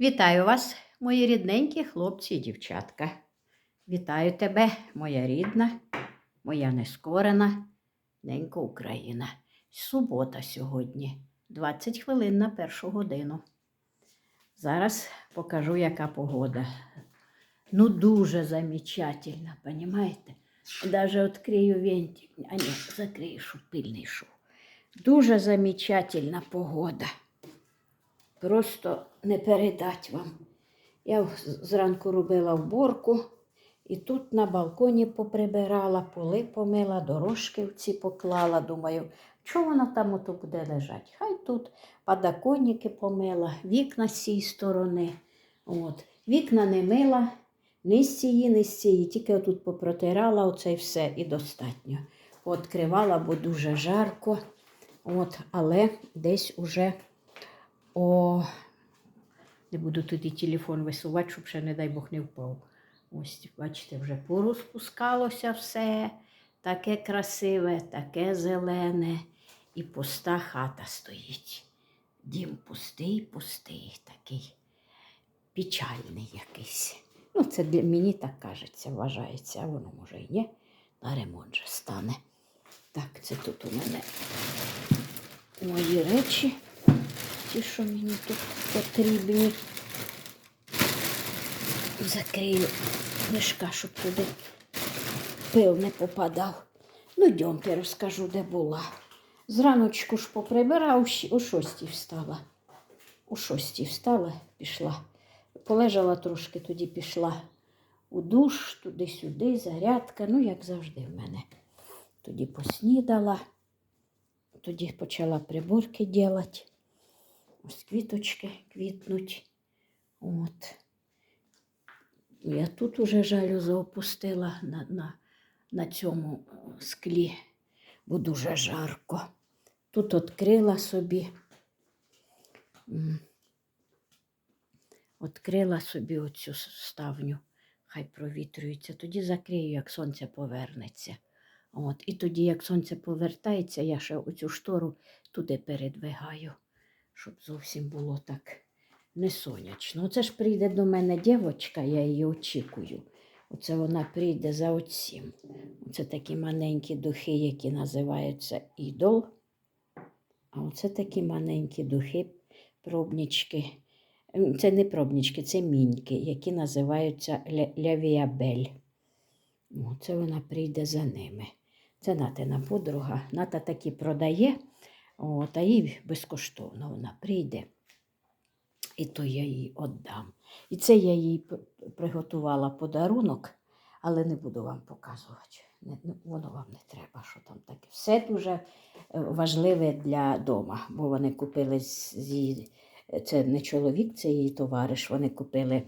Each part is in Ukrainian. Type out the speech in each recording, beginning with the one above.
Вітаю вас, мої рідненькі хлопці і дівчатка. Вітаю тебе, моя рідна, моя нескорена, ненька Україна. Субота сьогодні, 20 хвилин на першу годину. Зараз покажу, яка погода. Ну, дуже замечательно, понимаете? Даже відкрию вентик. А ні, закрию, щоб пильний йшов. Дуже замечательна погода. Просто не передать вам. Я зранку робила вборку і тут на балконі поприбирала, поли помила, дорожки в ці поклала. Думаю, що воно там ото буде лежати? Хай тут подоконники помила, вікна з цієї сторони. От. Вікна не мила, ні з цієї, ні з цієї. Тільки отут попротирала оце все і достатньо. Пооткривала, бо дуже жарко. От, але десь уже о, не буду туди телефон висувати, щоб ще, не дай Бог, не впав. Ось, бачите, вже порозпускалося все. Таке красиве, таке зелене. І пуста хата стоїть. Дім пустий, пустий, такий печальний якийсь. Ну, це для мені так кажеться, вважається, а воно може і ні. На ремонт же стане. Так, це тут у мене мої речі. Ті, що мені тут потрібні. Закрию мішка, щоб туди пил не попадав. Ну, йдемте, розкажу, де була. Зраночку ж поприбирав, о шостій встала. У шостій встала, пішла. Полежала трошки, тоді пішла у душ, туди-сюди, зарядка, ну, як завжди в мене. Тоді поснідала, тоді почала приборки робити. Ось квіточки квітнуть. От. Я тут уже жалюзу опустила на, на, на цьому склі, бо дуже жарко. Тут відкрила собі. Відкрила собі оцю ставню, хай провітрюється. Тоді закрию, як сонце повернеться. От. І тоді, як сонце повертається, я ще оцю штору туди передвигаю щоб зовсім було так не сонячно. Оце ж прийде до мене дівчинка, я її очікую. Оце вона прийде за оцім. Оце такі маленькі духи, які називаються ідол. А оце такі маленькі духи, пробнічки. Це не пробнічки, це міньки, які називаються ля- лявіабель. Оце вона прийде за ними. Це Натина подруга. Ната такі продає. От, а їй безкоштовно вона прийде, і то я їй віддам. І це я їй приготувала подарунок, але не буду вам показувати. Воно вам не треба, що там таке. Все дуже е, важливе для дома, бо вони купили з її, це не чоловік, це її товариш. Вони купили е,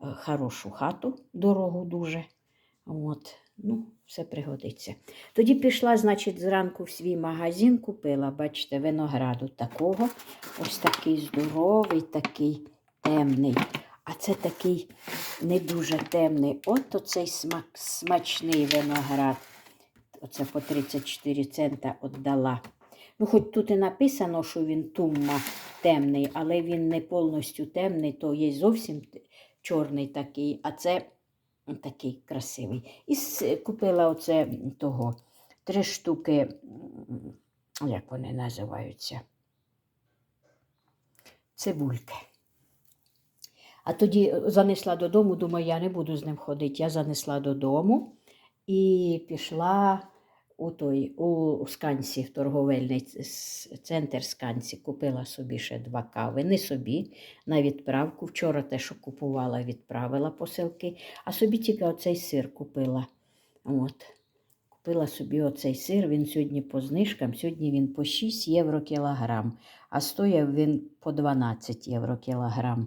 хорошу хату, дорогу дуже. От, ну, все пригодиться. Тоді пішла, значить, зранку в свій магазин, купила, бачите, винограду такого. Ось такий здоровий, такий темний. А це такий не дуже темний. От оцей смак, смачний виноград. Оце по 34 цента віддала. Ну, хоч тут і написано, що він тумма темний, але він не повністю темний, то є зовсім чорний такий, а це такий красивий. І купила оце того три штуки, як вони називаються, цибульки. А тоді е, занесла додому, думаю, я не буду з ним ходити. Я занесла додому і пішла у той у Сканці, в торговельний центр Сканці. Купила собі ще два кави. Не собі на відправку. Вчора те, що купувала, відправила посилки, а собі тільки оцей сир купила. От. Купила собі оцей сир, він сьогодні по знижкам, сьогодні він по 6 євро кілограм, а стояв він по 12 євро кілограм.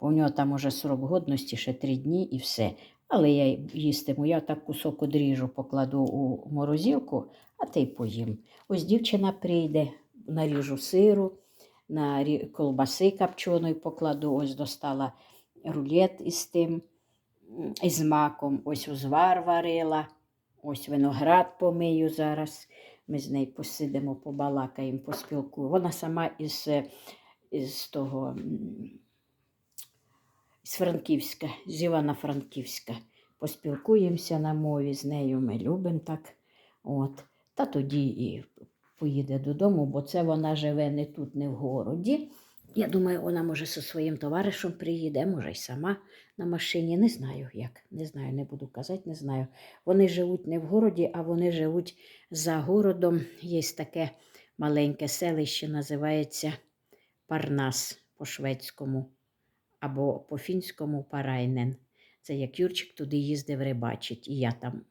Бо в нього там уже срок годності, ще 3 дні і все. Але я їстиму, я так кусок одріжу, покладу у морозилку, а ти й поїм. Ось дівчина прийде, наріжу сиру, на колбаси копченої покладу, ось достала рулет із тим, із маком, ось узвар варила, ось виноград помию зараз. Ми з нею посидимо, побалакаємо, поспілкуємо. Вона сама із, е, із того з Франківська, з Івана-Франківська. Поспілкуємося на мові з нею, ми любимо так. От. Та тоді і поїде додому, бо це вона живе не тут, не в городі. Я думаю, вона може зі своїм товаришем приїде, може й сама на машині. Не знаю як. Не знаю, не буду казати, не знаю. Вони живуть не в городі, а вони живуть за городом. Є таке маленьке селище, називається Парнас по-шведському або по-фінському Парайнен. Це як Юрчик туди їздив рибачить, і я там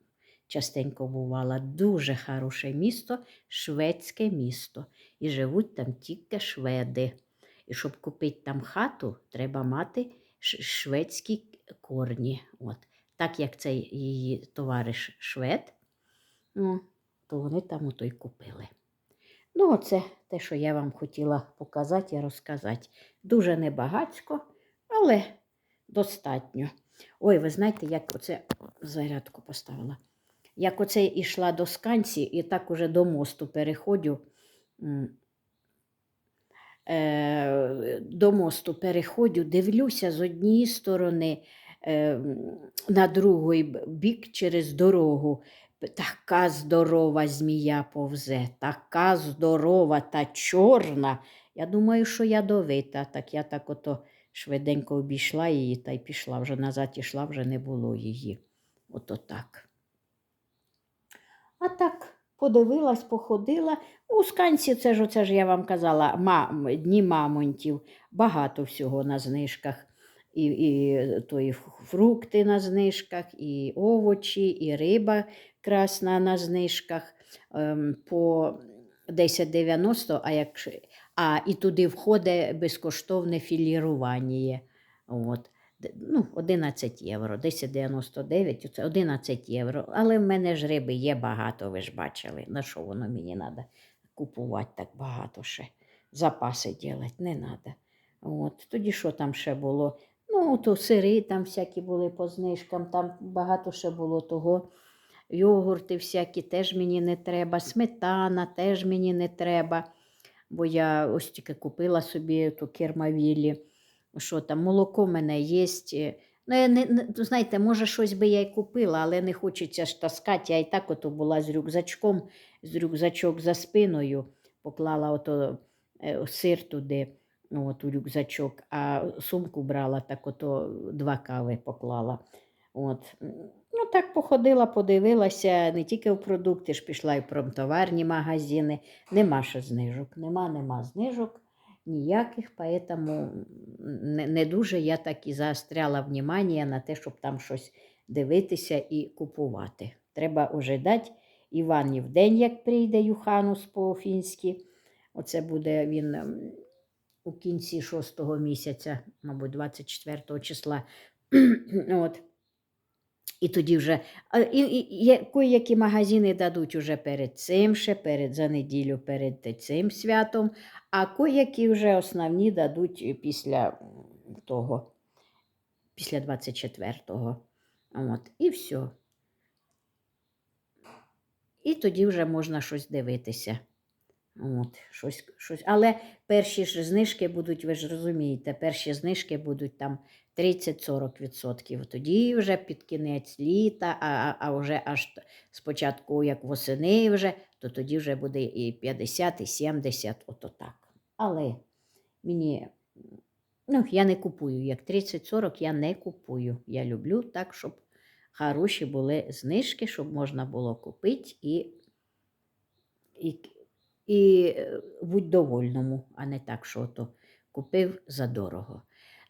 частенько бувала. Дуже хороше місто, шведське місто. І живуть там тільки шведи. І щоб купити там хату, треба мати шведські корні. От. Так як цей її товариш швед, ну, то вони там ото й купили. Ну, оце те, що я вам хотіла показати і розказати. Дуже небагацько, але достатньо. Ой, ви знаєте, як оце зарядку поставила. Як оце йшла до сканці і так уже до мосту переходю. Е, до мосту переходю, дивлюся з однієї сторони е, на другий бік через дорогу. Така здорова змія повзе, така здорова та чорна. Я думаю, що ядовита. Так я так ото швиденько обійшла її та й пішла. Вже назад ішла, вже не було її. Ото так. А так подивилась, походила. У сканці, це ж оце ж я вам казала, ма, дні мамонтів, багато всього на знижках. І, і то і фрукти на знижках, і овочі, і риба красна на знижках ем, по 10,90, а, якщо, а і туди входить безкоштовне філірування. От. Ну, 11 євро, 10,99, це 11 євро. Але в мене ж риби є багато, ви ж бачили. На що воно мені треба купувати так багато ще? Запаси робити не треба. От. Тоді що там ще було? Ну, то сири там всякі були по знижкам, там багато ще було того. Йогурти всякі теж мені не треба, сметана теж мені не треба. Бо я ось тільки купила собі ту кермавілі. Що там, молоко в мене є. Ну, я не, не, знаєте, може, щось би я й купила, але не хочеться ж таскати. Я і так ото була з рюкзачком, з рюкзачок за спиною, поклала ото е, сир туди, ну, от у рюкзачок, а сумку брала, так ото два кави поклала. От. Ну, так походила, подивилася, не тільки в продукти, ж пішла і в промтоварні магазини. Нема ще знижок, нема, нема знижок ніяких, поэтому не, не дуже я так і заостряла внимание на те, щоб там щось дивитися і купувати. Треба ожидати в день, як прийде Юханус по-фінськи. Оце буде він ем, у кінці шостого місяця, мабуть, 24 числа. От. І тоді вже і, і, є- які магазини дадуть уже перед цим, ще перед за неділю перед цим святом, а коякі вже основні дадуть після того, після 24-го. От, і все. І тоді вже можна щось дивитися. От, щось, щось. Але перші ж знижки будуть, ви ж розумієте, перші знижки будуть там 30-40%. Тоді вже під кінець літа, а, а, вже аж спочатку, як восени вже, то тоді вже буде і 50, і 70, ото так. Але мені, ну, я не купую, як 30-40 я не купую. Я люблю так, щоб хороші були знижки, щоб можна було купити і, і, і е, будь довольному, а не так, що то купив задорого.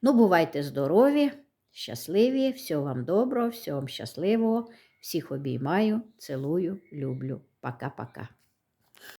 Ну, бувайте здорові, щасливі, всього вам доброго, всього вам щасливого. Всіх обіймаю, цілую, люблю. Пока-пока.